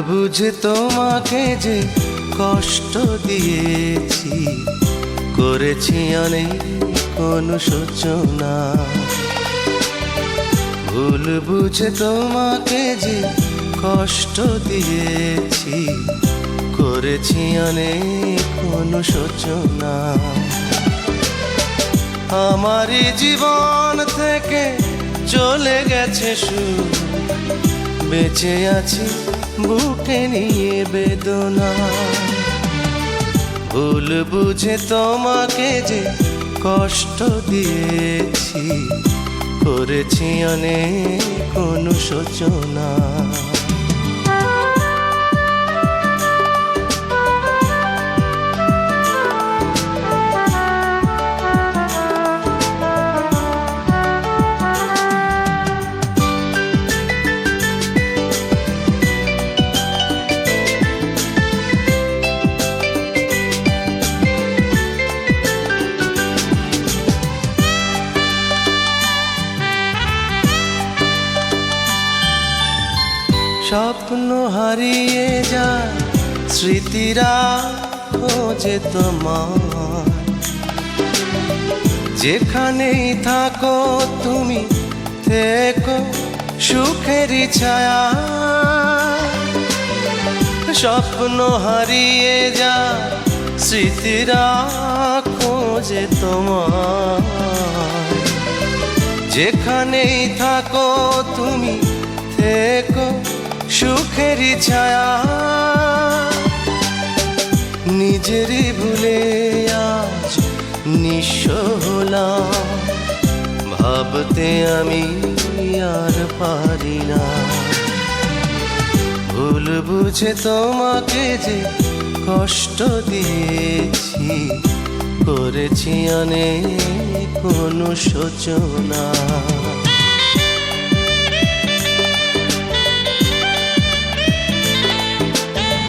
বুঝে তোমাকে যে কষ্ট দিয়েছি, করেছি অনেক কোনো সূচনা ভুল বুঝে তোমাকে যে কষ্ট দিয়েছি, করেছি অনেক কোনো সূচনা আমারই জীবন থেকে চলে গেছে সুর বেঁচে আছি বুকে নিয়ে বেদনা। ভুল বুঝে তোমাকে যে কষ্ট দিয়েছি করেছি অনেক কোনো স্বপ্ন হারিয়ে যায়, স্মৃতিরা খোঁজে তোমার। যেখানেই থাকো, তুমি থেকো সুখেরই ছায়া। স্বপ্ন হারিয়ে যা স্মৃতিরা খোঁজে তোমার। যেখানেই থাকো, তুমি থেকো সুখেরই ছায়া নিজেরই ভুলে আজ নিঃস্ব হলাম। ভাবতে আমি আর পারি না। ভুল বুঝে তোমাকে যে কষ্ট দিয়েছি, করেছি অনেক কোনো সূচনা